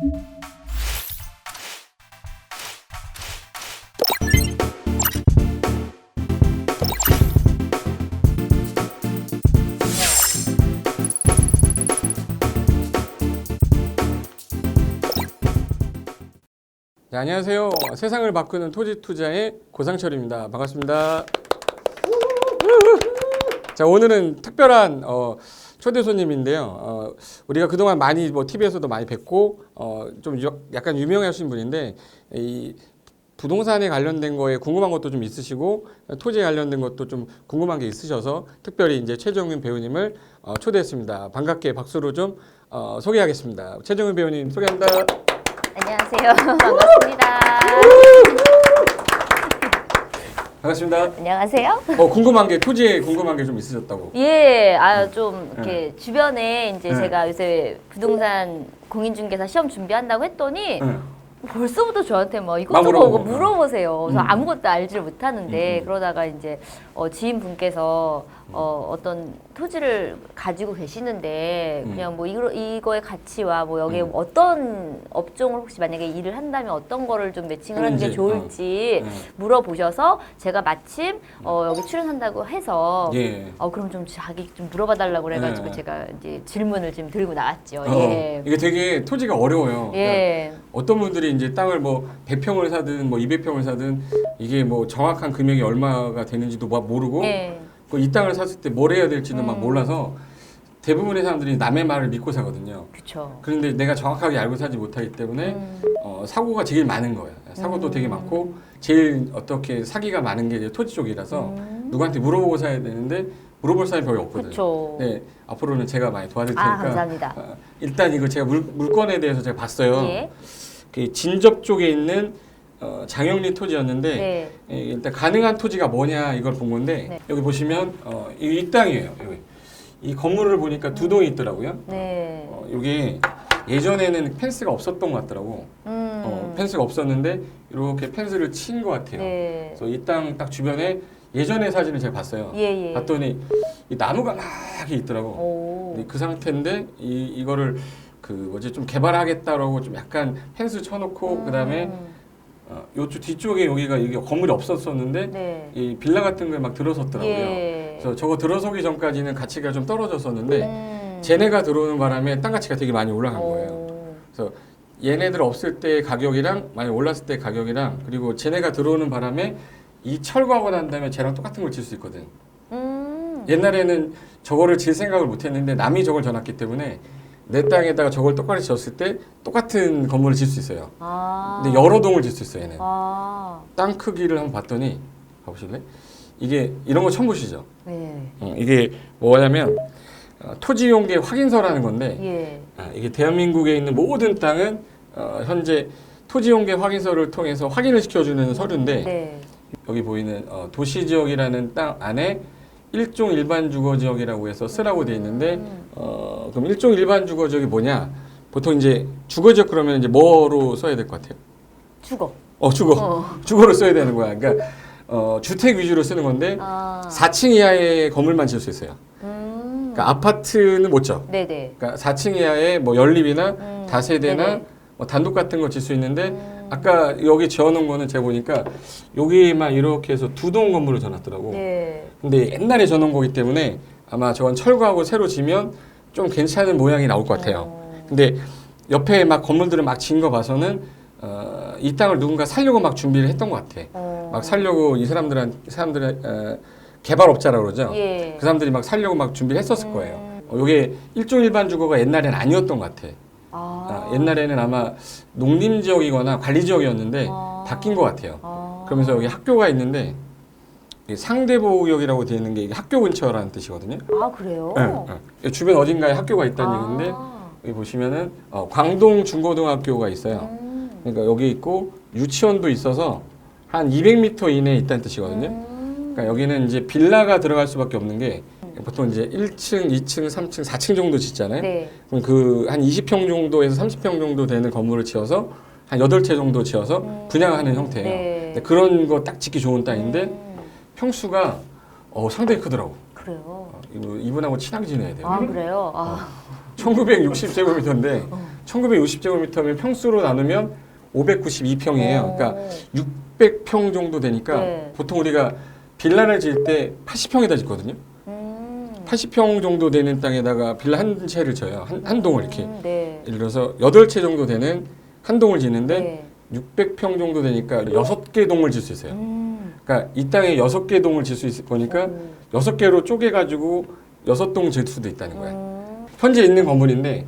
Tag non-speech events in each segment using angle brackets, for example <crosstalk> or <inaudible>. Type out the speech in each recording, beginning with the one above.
네, 안녕하세요. 세상을 바꾸는 토지 투자의 고상철입니다. 반갑습니다. 자 오늘은 특별한 어, 초대 손님인데요. 어, 우리가 그동안 많이 뭐 TV에서도 많이 뵙고 어, 좀 유- 약간 유명하신 분인데 이 부동산에 관련된 거에 궁금한 것도 좀 있으시고 토지에 관련된 것도 좀 궁금한 게 있으셔서 특별히 이제 최정윤 배우님을 어, 초대했습니다. 반갑게 박수로 좀 어, 소개하겠습니다. 최정윤 배우님 소개합니다. 안녕하세요. <laughs> 반갑습니다. 반갑습니다. 안녕하세요. 어 궁금한 게 토지에 궁금한 게 좀 있으셨다고. 예, 아 좀 이렇게 주변에 이제 네. 제가 요새 부동산 공인중개사 시험 준비한다고 했더니 응. 벌써부터 저한테 뭐막 이것저것 물어보고. 물어보세요. 그래서 음. 아무것도 알지를 못하는데 음, 음. 그러다가 이제 어, 지인분께서 어, 어떤 토지를 가지고 계시는데 음. 그냥 뭐 이거, 이거의 가치와 뭐 여기에 음. 어떤 업종을 혹시 만약에 일을 한다면 어떤 거를 좀 매칭을 하는 게. 좋을지 응. 물어보셔서 제가 마침 어, 여기 출연한다고 해서 예. 어 그럼 좀 자기 좀 물어봐 달라고 그래가지고 네. 제가 이제 질문을 지금 들고 나왔죠. 어, 예. 이게 되게 토지가 어려워요. 그러니까 예. 어떤 분들이 이제 땅을 뭐 100평을 사든 뭐 200평을 사든 이게 뭐 정확한 금액이 얼마가 되는지도 막 모르고 예. 그이 땅을 샀을 때 뭘 해야 될지도 막 음. 몰라서 대부분의 사람들이 남의 말을 믿고 사거든요. 그쵸. 그런데 내가 정확하게 알고 사지 못하기 때문에 음. 어, 사고가 제일 많은 거예요. 사고도 음. 되게 많고 제일 어떻게 사기가 많은 게 이제 토지 쪽이라서 음. 누구한테 물어보고 사야 되는데 물어볼 사람이 별로 없거든요. 그쵸. 네, 앞으로는 제가 많이 도와드릴 아, 테니까. 감사합니다. 어, 일단 이거 제가 물, 물건에 대해서 제가 봤어요. 예. 그 진접 쪽에 있는 어, 장영리 토지였는데 네. 예, 일단 가능한 토지가 뭐냐 이걸 본 건데 네. 여기 보시면 어, 이, 이 땅이에요. 여기. 이 건물을 보니까 두 동이 있더라고요. 네. 어, 이게 예전에는 펜스가 없었던 것 같더라고. 음. 어, 펜스가 없었는데 이렇게 펜스를 친 것 같아요. 네. 그래서 이 땅 딱 주변에 예전의 사진을 제가 봤어요. 예, 예. 봤더니 이 나무가 막 있더라고. 오. 근데 그 상태인데 이 이거를 그 뭐지 좀 개발하겠다라고 좀 약간 펜스 쳐놓고 그다음에 음. 어, 요쪽 뒤쪽에 여기가 이게 건물이 없었었는데 네. 이 빌라 같은 걸 막 들어섰더라고요. 예. 그래서 저거 들어서기 전까지는 가치가 좀 떨어졌었는데 음. 쟤네가 들어오는 바람에 땅 가치가 되게 많이 올라간 거예요. 오. 그래서 얘네들 없을 때 가격이랑 많이 올랐을 때 가격이랑 그리고 쟤네가 들어오는 바람에 이 철거하고 난 다음에 쟤랑 똑같은 걸 질 수 있거든. 음. 옛날에는 저거를 질 생각을 못 했는데 남이 저걸 져놨기 때문에 내 땅에다가 저걸 똑바로 지었을 때 똑같은 건물을 질수 있어요. 아. 근데 여러 동을 질수 있어요, 얘는. 아. 땅 크기를 한번 봤더니 가보실래? 이게 이런 거 처음 보시죠? 네. 어, 이게 뭐냐면 어, 토지 용계 확인서라는 건데 예. 아, 이게 대한민국에 있는 모든 땅은 어, 현재 토지 용계 확인서를 통해서 확인을 시켜주는 서류인데 네. 여기 보이는 어, 도시 지역이라는 땅 안에 일종 일반 주거 지역이라고 해서 쓰라고 돼 있는데 음. 어, 그럼 일종 일반 주거 지역이 뭐냐? 보통 이제 주거 지역 그러면 이제 뭐로 써야 될 것 같아요? 죽어. 어 주거 어. <laughs> 주거로 써야 되는 거야. 그러니까 어, 주택 위주로 쓰는 건데 아. 4층 이하의 건물만 지을 수 있어요. 음. 그러니까 아파트는 못 져. 네네. 그러니까 4층 이하의 뭐 연립이나 음. 다세대나 네네. 뭐 단독 같은 거 질 수 있는데 음. 아까 여기 지어놓은 거는 제가 보니까 여기만 이렇게 해서 두 동 건물을 져놨더라고. 네. 근데 옛날에 져놓은 거기 때문에 아마 저건 철거하고 새로 지면 좀 괜찮은 모양이 나올 것 같아요. 음. 근데 옆에 막 건물들을 막 지은 거 봐서는 어, 이 땅을 누군가 살려고 막 준비를 했던 것 같아. 어. 막 살려고 이 사람들한 사람들의 어, 개발업자라고 그러죠. 예. 그 사람들이 막 살려고 막 준비를 했었을 음. 거예요. 어, 이게 일종 일반 주거가 옛날엔 아니었던 것 같아. 아. 아, 옛날에는 아마 농림 지역이거나 관리 지역이었는데 아. 바뀐 것 같아요. 아. 그러면서 여기 학교가 있는데 이 상대보호구역이라고 되어 있는 게 이게 학교 근처라는 뜻이거든요. 아 그래요? 예, 예. 주변 어딘가에 학교가 있다는 아. 얘기인데 여기 보시면은 어, 광동 중고등학교가 있어요. 음. 그러니까 여기 있고 유치원도 있어서 한 200m 이내에 있다는 뜻이거든요. 음. 그러니까 여기는 이제 빌라가 들어갈 수밖에 없는 게 보통 이제 1층, 2층, 3층, 4층 정도 짓잖아요. 네. 그럼 그 한 20평 정도에서 30평 정도 되는 건물을 지어서 한 8채 정도 지어서 음. 분양하는 형태예요. 네. 그런 거 딱 짓기 좋은 땅인데 음. 평수가 어, 상당히 크더라고. 그래요. 어, 이분하고 친하게 지내야 돼요. 아 그래요. 아. 1960제곱미터인데 1960제곱미터면 평수로 나누면 592평이에요. 그러니까 600평 정도 되니까 네. 보통 우리가 빌라를 지을 때 80평에다 짓거든요. 음. 80평 정도 되는 땅에다가 빌라 한 채를 져요. 한, 한 동을 이렇게. 음, 네. 예를 들어서 8채 정도 되는 한 동을 짓는데 네. 600평 정도 되니까 6개 동을 질 수 있어요. 음. 그러니까 이 땅에 6개 동을 질 수 있을 거니까 음. 여섯 개로 쪼개가지고 여섯 동질 수도 있다는 거예요. 음. 현재 있는 건물인데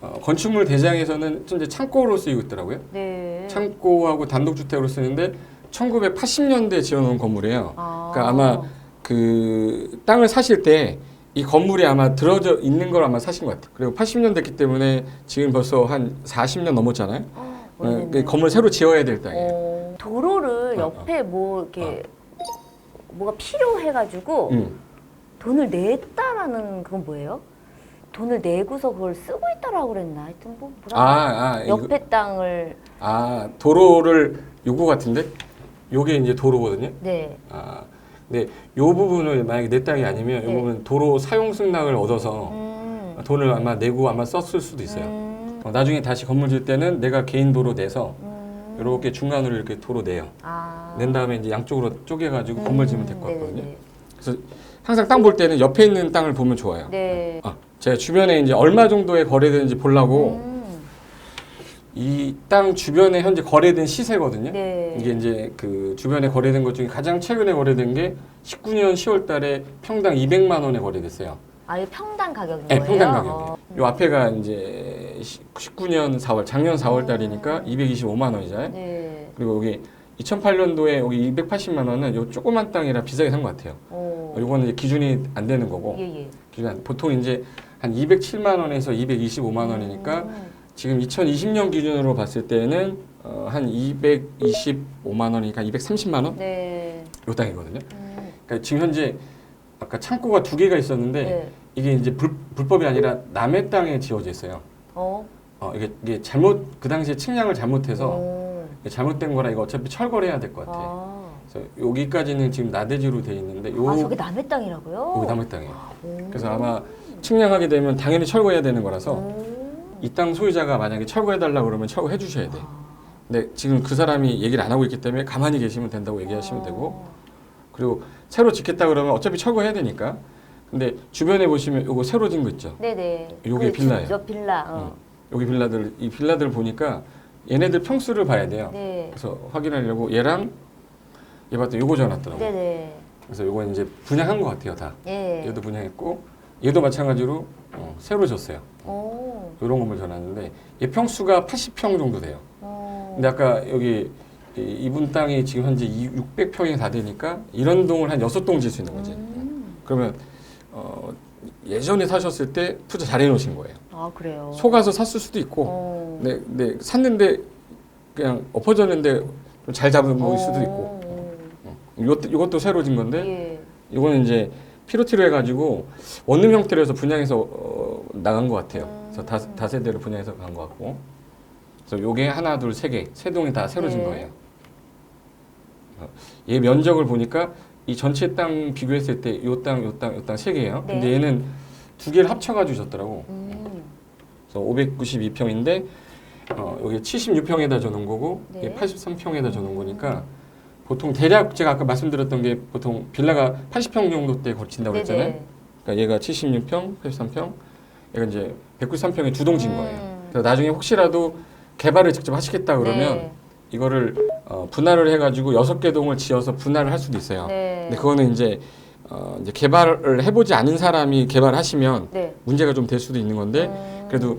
어, 건축물 대장에서는 현재 창고로 쓰이고 있더라고요. 네. 창고하고 단독주택으로 쓰는데 1980년대 지어놓은 건물이에요. 아. 그러니까 아마 그 땅을 사실 때 이 건물이 아마 들어져 있는 걸 아마 사신 것 같아요. 그리고 80년 됐기 때문에 지금 벌써 한 40년 넘었잖아요. 어. 그 건물 새로 지어야 될 땅이에요. 어, 도로를 어, 옆에 뭐 이렇게 뭐가 필요해가지고 음. 돈을 냈다라는 그건 뭐예요? 돈을 내고서 그걸 쓰고 있다라고 그랬나? 하여튼 뭐 뭐라 아, 아, 이거, 옆에 땅을 아, 도로를 요거 같은데? 요게 이제 도로거든요. 네. 아, 근데 요 부분을 만약에 내 땅이 아니면 요 네. 부분 도로 사용 승낙을 얻어서 음. 돈을 아마 내고 아마 썼을 수도 있어요. 음. 어, 나중에 다시 건물 질 때는 내가 개인 도로 내서 음. 이렇게 중간으로 이렇게 도로 내요. 아. 낸 다음에 이제 양쪽으로 쪼개가지고 건물 지으면 될 것 같거든요. 네네네. 그래서 항상 땅 볼 때는 옆에 있는 땅을 보면 좋아요. 네. 아, 제가 주변에 이제 얼마 정도에 거래되는지 보려고 음. 이 땅 주변에 현재 거래된 시세거든요. 네. 이게 이제 그 주변에 거래된 것 중에 가장 최근에 거래된 게 19년 10월 달에 평당 200만 원에 거래됐어요. 아, 이거 평당 가격인 네, 거예요? 평당 가격이에요. 어. 요 앞에가 이제 19년 4월, 작년 4월 달이니까 225만 원이잖아요. 네. 그리고 여기 2008년도에 여기 280만 원은 요 조그만 땅이라 비싸게 산 것 같아요. 오. 요거는 이제 기준이 안 되는 거고 예, 예. 기준 안- 보통 이제 한 207만 원에서 225만 원이니까 음. 지금 2020년 기준으로 봤을 때는 어, 한 225만 원이니까 230만 원? 네. 요 땅이거든요. 음. 그러니까 지금 현재 아까 창고가 두 개가 있었는데 네. 이게 이제 불, 불법이 아니라 남의 땅에 지어져 있어요. 어. 어, 이게, 이게 잘못 그 당시에 측량을 잘못해서 오. 이게 잘못된 거라 이거 어차피 철거를 해야 될 것 같아. 아. 그래서 여기까지는 지금 나대지로 돼 있는데 요 아, 저게 남의 땅이라고요? 여기 남의 땅이에요. 오. 그래서 아마 측량하게 되면 당연히 철거해야 되는 거라서 오. 이 땅 소유자가 만약에 철거해 달라 그러면 철거해 주셔야 돼. 아. 근데 지금 그 사람이 얘기를 안 하고 있기 때문에 가만히 계시면 된다고 얘기하시면 되고 어. 그리고 새로 짓겠다 그러면 어차피 철거해야 되니까. 근데 주변에 보시면 요거 새로 짓는 거 있죠. 네네. 요게 그 빌라예요. 저 빌라. 어. 여기 빌라들 이 빌라들 보니까 얘네들 평수를 봐야 돼요. 네. 그래서 확인하려고 얘랑 얘 봤더니 요거 전화더라고. 네네. 그래서 요거 이제 분양한 것 같아요 다. 예. 얘도 분양했고 얘도 마찬가지로 어, 새로 졌어요. 오. 요런 건물 전화했는데 얘 평수가 80평 정도 돼요. 어. 근데 아까 여기 이- 이분 땅이 지금 현재 600평이 다 되니까 이런 동을 한 여섯 동질수 있는 거지. 음. 그러면 어, 예전에 사셨을 때 투자 잘 해놓으신 거예요. 아 그래요. 속아서 샀을 수도 있고, 어. 네, 네 샀는데 그냥 엎어졌는데 좀 잘 잡은 거일 수도 있고. 어. 이것도, 이것도 새로 진 건데, 예. 이거는 이제 피로티로 해가지고 원룸 형태로 해서 분양해서 어, 나간 것 같아요. 그래서 다, 음. 다세대로 분양해서 간 것 같고. 그래서 요게 하나, 둘, 세 개, 세 동이 다 새로 진 네. 거예요. 어, 얘 면적을 보니까 이 전체 땅 비교했을 때 요 땅, 요 땅, 요 땅 세 개예요. 네. 근데 얘는 두 개를 합쳐가지고 줬더라고. 음. 그래서 592평인데 어, 여기 76평에다 줘놓은 거고 네. 이게 83평에다 줘놓은 거니까 보통 대략 제가 아까 말씀드렸던 게 보통 빌라가 80평 정도 때 거친다고 그랬잖아요. 네네. 그러니까 얘가 76평, 83평, 얘가 이제 193평에 두동진 거예요. 음. 그래서 나중에 혹시라도 개발을 직접 하시겠다 그러면 네. 이거를 어, 분할을 해가지고 여섯 개 동을 지어서 분할을 할 수도 있어요. 네. 근데 그거는 이제 어, 이제 개발을 해보지 않은 사람이 개발하시면 네. 문제가 좀 될 수도 있는 건데 음. 그래도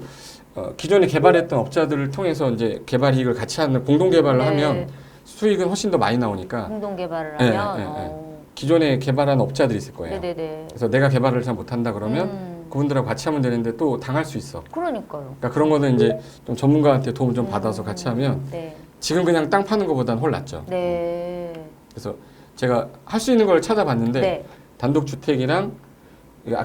어, 기존에 개발했던 업자들을 통해서 이제 개발 이익을 같이 하는 공동 개발을 네. 하면 수익은 훨씬 더 많이 나오니까 공동 개발을 네, 하면. 네, 네. 어. 기존에 개발한 업자들이 있을 거예요. 네네네. 그래서 내가 개발을 잘 못한다 그러면 음. 그분들하고 같이 하면 되는데 또 당할 수 있어. 그러니까요. 그러니까 그런 거는 이제 좀 전문가한테 도움 좀 받아서 음. 같이 하면 네. 지금 그냥 땅 파는 것보다는 훨 낫죠. 네. 그래서 제가 할 수 있는 걸 찾아봤는데 네. 단독 주택이랑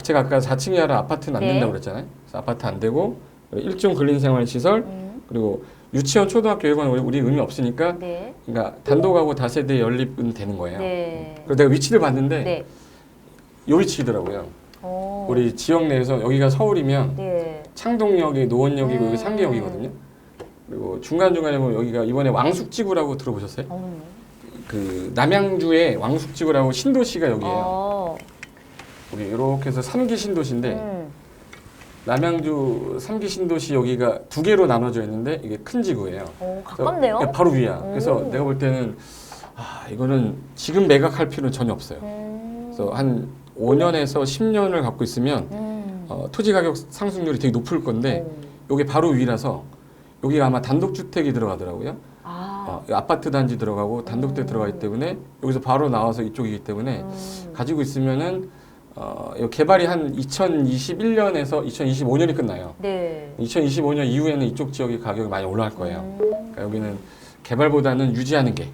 제가 아까 4층 이하라 아파트는 안 네. 된다고 그랬잖아요. 그래서 아파트 안 되고 일종 근린생활 시설 음. 그리고 유치원, 초등학교 우리, 우리 의미 없으니까 네. 그러니까 단독하고 다세대 연립은 되는 거예요. 네. 그리고 내가 위치를 봤는데 네. 요 위치더라고요. 오. 우리 지역 내에서 여기가 서울이면 네. 창동역이 노원역이고 음. 여기 상계역이거든요. 그리고 중간 중간에 보면 여기가 이번에 왕숙지구라고 들어보셨어요? 어. 그 남양주에 왕숙지구라고 신도시가 여기예요. 어. 여기 이렇게 해서 삼기 신도시인데 음. 남양주 삼기 신도시 여기가 두 개로 나눠져 있는데 이게 큰 지구예요. 어, 그래서 가깝네요. 예, 바로 위야. 그래서 오. 내가 볼 때는 아 이거는 지금 매각할 필요는 전혀 없어요. 음. 그래서 한 5년에서 10년을 갖고 있으면 음. 어, 토지 가격 상승률이 되게 높을 건데 오. 여기 바로 위라서 여기가 아마 단독주택이 들어가더라고요. 아. 어, 아파트 단지 들어가고 단독주택 음. 들어가기 때문에 여기서 바로 나와서 이쪽이기 때문에 음. 가지고 있으면은 어, 이 개발이 한 2021년에서 2025년이 끝나요. 네. 2025년 이후에는 이쪽 지역의 가격이 많이 올라갈 거예요. 음. 그러니까 여기는 개발보다는 유지하는 게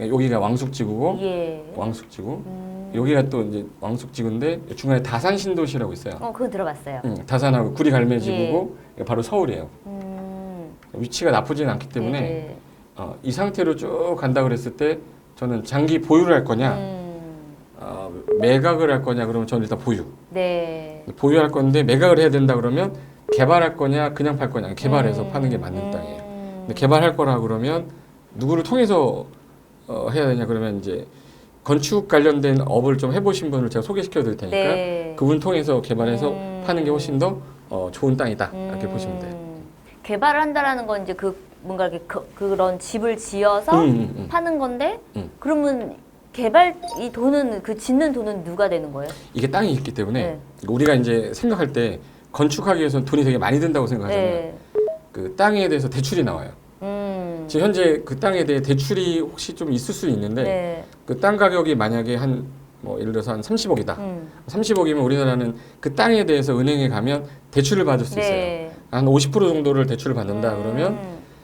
예. 여기가 왕숙지구고 예. 왕숙지구 음. 여기가 또 이제 왕숙지구인데 중간에 다산 신도시라고 있어요. 어, 그거 들어봤어요. 음, 다산하고 구리 갈매지구고 예. 바로 서울이에요. 음. 위치가 나쁘지는 않기 때문에 네. 어, 이 상태로 쭉 간다 그랬을 때 저는 장기 보유를 할 거냐 음. 어, 매각을 할 거냐 그러면 저는 일단 보유 네. 보유할 건데 매각을 해야 된다 그러면 개발할 거냐 그냥 팔 거냐 개발해서 음. 파는 게 맞는 음. 땅이에요. 근데 개발할 거라 그러면 누구를 통해서 어, 해야 되냐 그러면 이제 건축 관련된 업을 좀 해보신 분을 제가 소개시켜 드릴 테니까 네. 그분 통해서 개발해서 음. 파는 게 훨씬 더 어, 좋은 땅이다 이렇게 음. 보시면 돼요. 개발을 한다라는 건 이제 그 뭔가 이렇게 그, 그런 집을 지어서 음, 음, 음. 파는 건데 음. 그러면 개발 이 돈은 그 짓는 돈은 누가 되는 거예요? 이게 땅이 있기 때문에 네. 우리가 이제 생각할 때 건축하기 위해서는 돈이 되게 많이 든다고 생각하잖아요. 네. 그 땅에 대해서 대출이 나와요. 음. 지금 현재 그 땅에 대해 대출이 혹시 좀 있을 수 있는데 네. 그 땅 가격이 만약에 한 뭐 예를 들어서 한 30억이다. 음. 30억이면 우리나라는 그 땅에 대해서 은행에 가면 대출을 받을 수 있어요. 네. 한 50% 정도를 대출을 받는다 음. 그러면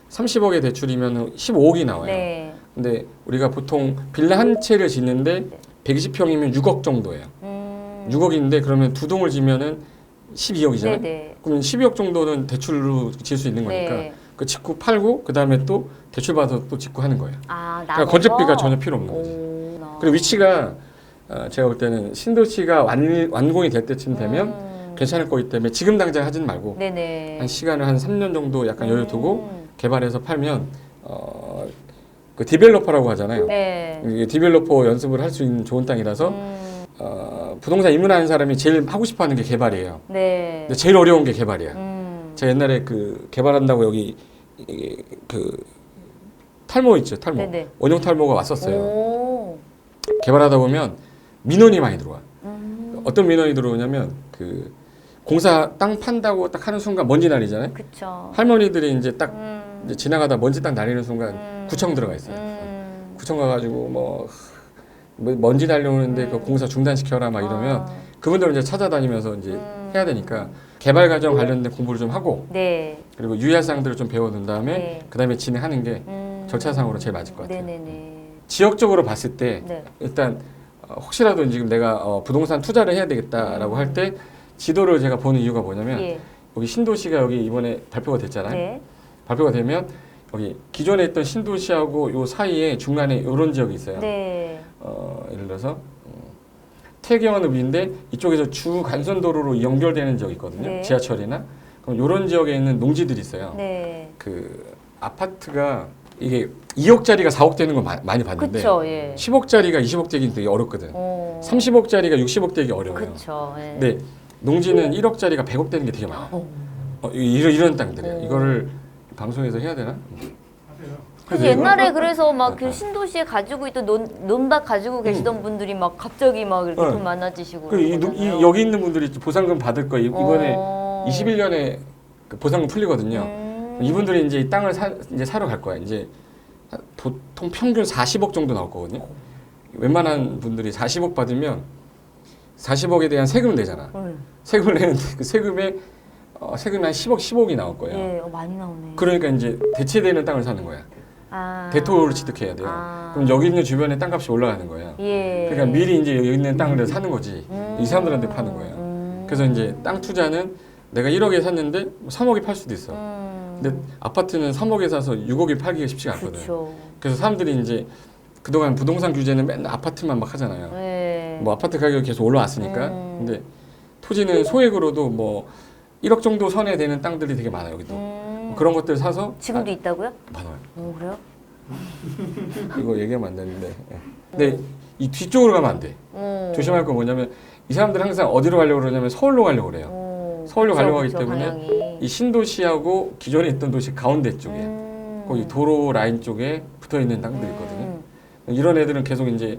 30억의 대출이면 15억이 나와요. 네. 근데 우리가 보통 빌라 한 채를 짓는데 120평이면 6억 정도예요. 음. 6억인데 그러면 두 동을 지면은 12억이잖아요. 네 네. 그러면 12억 정도는 대출로 질수 있는 거니까 네. 그 짓고 팔고 그 다음에 또 대출 받아서 또 짓고 하는 거예요. 아, 그러니까? 건축비가 전혀 필요 없는 거지. 오, 나. 그리고 위치가 어, 제가 볼 때는 신도시가 완, 완공이 될 때쯤 되면 음. 괜찮을 거기 때문에 지금 당장 하진 말고 네네. 한 시간을 한 3년 정도 약간 여유 두고 음. 개발해서 팔면 어, 그 디벨로퍼라고 하잖아요. 네. 이게 디벨로퍼 연습을 할 수 있는 좋은 땅이라서 음. 어, 부동산 입문하는 사람이 제일 하고 싶어하는 게 개발이에요. 네. 근데 제일 어려운 게 개발이야. 음. 제가 옛날에 그 개발한다고 여기 이- 그 탈모 있죠 탈모 네네. 원형 탈모가 왔었어요. 오. 개발하다 보면 민원이 많이 들어와. 음. 어떤 민원이 들어오냐면 그 공사 땅 판다고 딱 하는 순간 먼지 날리잖아요. 그쵸. 할머니들이 이제 딱 음. 이제 지나가다 먼지 딱 날리는 순간 음. 구청 들어가 있어요. 음. 구청 가가지고 뭐, 뭐 먼지 날려오는데 그 음. 공사 중단시켜라 막 이러면 아. 그분들은 이제 찾아다니면서 이제 음. 해야 되니까 개발 과정 관련된 공부를 좀 하고 네. 그리고 유의사항들을 좀 배워둔 다음에 네. 그다음에 진행하는 게 음. 절차상으로 제일 맞을 것 같아요. 네네네. 지역적으로 봤을 때 네. 일단 어, 혹시라도 지금 내가 어, 부동산 투자를 해야 되겠다라고 할 때 지도를 제가 보는 이유가 뭐냐면 음. 예. 여기 신도시가 여기 이번에 발표가 됐잖아요. 네. 발표가 되면 여기 기존에 있던 신도시하고 요 사이에 중간에 이런 지역이 있어요. 네. 어, 예를 들어서 음, 태경읍인데 이쪽에서 주 간선도로로 연결되는 지역이 있거든요. 네. 지하철이나 그럼 이런 지역에 있는 농지들이 있어요. 네. 그 아파트가 이게 2억짜리가 4억 되는 거 마- 많이 봤는데 그쵸. 예. 10억짜리가 20억 되긴 되게 어렵거든. 오. 30억짜리가 60억 되기 어려워요. 그쵸. 예. 근데 농지는 1억짜리가 100억 되는 게 되게 많아. 오. 어, 이- 이런 이런 땅들이에요. 오. 이거를 방송에서 해야 되나? 그래서 옛날에 그래서 막 어, 그 어. 신도시에 가지고 있던 논, 논밭 가지고 계시던 분들이 막 갑자기 막 이렇게 어. 돈 많아지시고 그 이, 이-. 여기 있는 분들이 보상금 받을 거 이- 이번에 어. 21년에 그 보상금 풀리거든요. 음. 이분들이 이제 이 땅을 사, 이제 사러 갈 거야. 이제 보통 평균 40억 정도 나올 거거든요. 웬만한 분들이 40억 받으면 40억에 대한 세금 내잖아. 음. 세금을 내는데 그 세금에 어, 세금이 한 10억, 15억이 나올 거예요. 예, 어, 많이 나오네. 그러니까 이제 대체되는 땅을 사는 거야. 아. 대토를 취득해야 돼요. 아. 그럼 여기 있는 주변에 땅값이 올라가는 거예요. 예. 그러니까 미리 이제 여기 있는 땅을 사는 거지. 음. 이 사람들한테 파는 거예요. 음. 그래서 이제 땅 투자는 내가 1억에 샀는데 뭐 3억에 팔 수도 있어. 음. 근데 아파트는 3억에 사서 6억에 팔기가 쉽지가 않거든. 그렇죠. 그래서 사람들이 이제 그동안 부동산 규제는 맨날 아파트만 막 하잖아요. 네. 뭐 아파트 가격이 계속 올라왔으니까. 음. 근데 토지는 소액으로도 뭐 1억 정도 선에 되는 땅들이 되게 많아요 여기도. 음. 그런 것들 사서 지금도 있다고요? 아, 많아요. 오 그래요? <laughs> 이거 얘기하면 안 되는데. 예. 근데 이 뒤쪽으로 가면 안 돼. 음. 조심할 건 뭐냐면 이 사람들 항상 어디로 가려고 그러냐면 서울로 가려고 그래요. 오, 서울로 그쵸, 가려고 하기 그쵸, 때문에 방향이. 이 신도시하고 기존에 있던 도시 가운데 쪽에 음. 거기 도로 라인 쪽에 붙어 있는 땅들이 있거든요. 음. 이런 애들은 계속 이제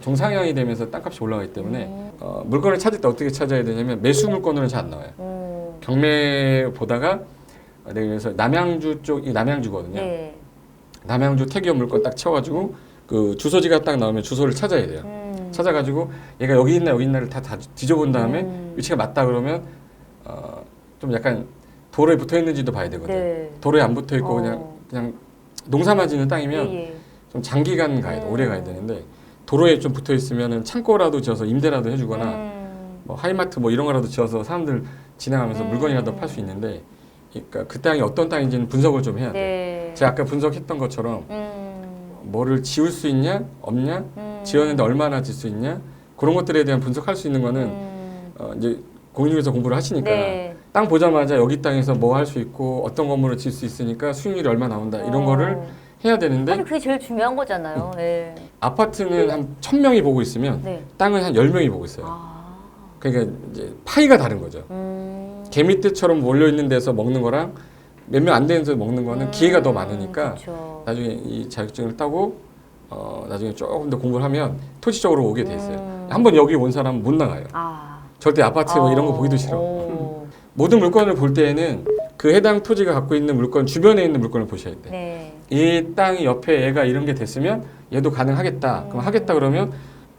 종상향이 되면서 땅값이 올라가기 때문에 음. 어, 물건을 찾을 때 어떻게 찾아야 되냐면 매수 물건으로는 잘 안 나와요. 음. 경매 보다가 어, 내가 그래서 남양주 쪽이 남양주거든요. 네. 남양주 태기업 물건 딱 쳐가지고 그 주소지가 딱 나오면 주소를 찾아야 돼요. 음. 찾아가지고 얘가 여기 있나 여기 있나를 다, 다 뒤져본 다음에 음. 위치가 맞다 그러면 어, 좀 약간 도로에 붙어 있는지도 봐야 되거든요. 네. 도로에 안 붙어 있고 어. 그냥 그냥 농사만 짓는 땅이면 예, 예. 좀 장기간 가야 돼, 음. 오래 가야 되는데 도로에 좀 붙어 있으면은 창고라도 지어서 임대라도 해주거나 음. 뭐 하이마트 뭐 이런 거라도 지어서 사람들 지나가면서 음. 물건이라도 팔 수 있는데, 그러니까 그 땅이 어떤 땅인지는 분석을 좀 해야 돼. 네. 제가 아까 분석했던 것처럼 음. 뭐를 지을 수 있냐, 없냐, 음. 지었는데 얼마나 질 수 있냐 그런 것들에 대한 분석할 수 있는 거는 음. 어, 이제 공인중개사 공부를 하시니까 네. 땅 보자마자 여기 땅에서 뭐 할 수 있고 어떤 건물을 지을 수 있으니까 수익률이 얼마 나온다 이런 어. 거를 해야 되는데 사실 그게 제일 중요한 거잖아요. 예. 아파트는 한천 명이 보고 있으면 네. 땅은 한 열 명이 보고 있어요. 아. 그러니까 이제 파이가 다른 거죠. 음. 개미떼처럼 몰려 있는 데서 먹는 거랑 몇 명 안 되는 데서 먹는 거는 음. 기회가 더 많으니까 그쵸. 나중에 이 자격증을 따고 어 나중에 조금 더 공부를 하면 토지적으로 오게 돼 있어요. 음. 한번 여기 온 사람은 못 나가요. 아. 절대 아파트 뭐 이런 거 어. 보기도 싫어. 오. <laughs> 모든 물건을 볼 때에는 그 해당 토지가 갖고 있는 물건 주변에 있는 물건을 보셔야 돼. 네. 이 땅이 옆에 얘가 이런 게 됐으면 얘도 가능하겠다. 그럼 하겠다 그러면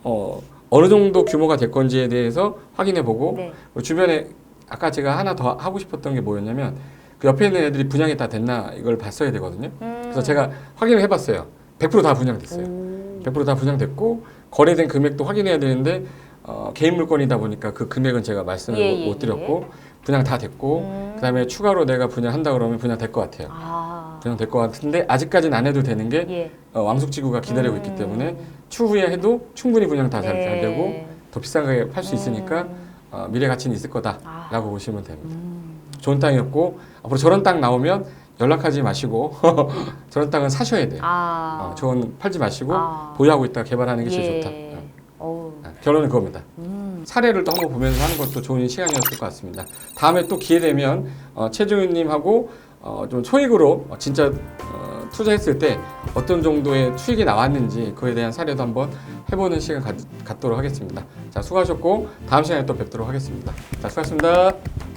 어 어느 정도 규모가 될 건지에 대해서 확인해 보고 네. 그 주변에 아까 제가 하나 더 하고 싶었던 게 뭐였냐면 그 옆에 있는 애들이 분양이 다 됐나 이걸 봤어야 되거든요. 음. 그래서 제가 확인을 해봤어요. 100%다 분양됐어요. 오. 100%다 분양됐고 거래된 금액도 확인해야 되는데 어, 개인 물건이다 보니까 그 금액은 제가 말씀을 예, 못, 예, 못 드렸고 분양 다 됐고 음. 그다음에 추가로 내가 분양한다 그러면 분양 될 것 같아요. 아. 분양 될것 같은데 아직까지는 안 해도 되는 게 예. 어, 왕숙지구가 기다리고 음. 있기 때문에 추후에 해도 충분히 분양 다잘 네. 되고 더 비싼 가격에 팔수 있으니까 음. 어, 미래 가치는 있을 아. 거다라고 보시면 됩니다. 음. 좋은 땅이었고 앞으로 저런 땅 나오면 연락하지 마시고 <laughs> 저런 땅은 사셔야 돼요. 아. 어, 저건 팔지 마시고 아. 보유하고 있다 개발하는 게 예. 제일 좋다. 어우. 어, 결론은 그겁니다. 음. 사례를 또 한번 보면서 하는 것도 좋은 시간이었을 것 같습니다. 다음에 또 기회 되면 어, 최종윤님하고 어, 좀 소액으로 어, 진짜 어, 투자했을 때 어떤 정도의 수익이 나왔는지 그에 대한 사례도 한번 해보는 시간 갖, 갖도록 하겠습니다. 자 수고하셨고 다음 시간에 또 뵙도록 하겠습니다. 자 수고하셨습니다.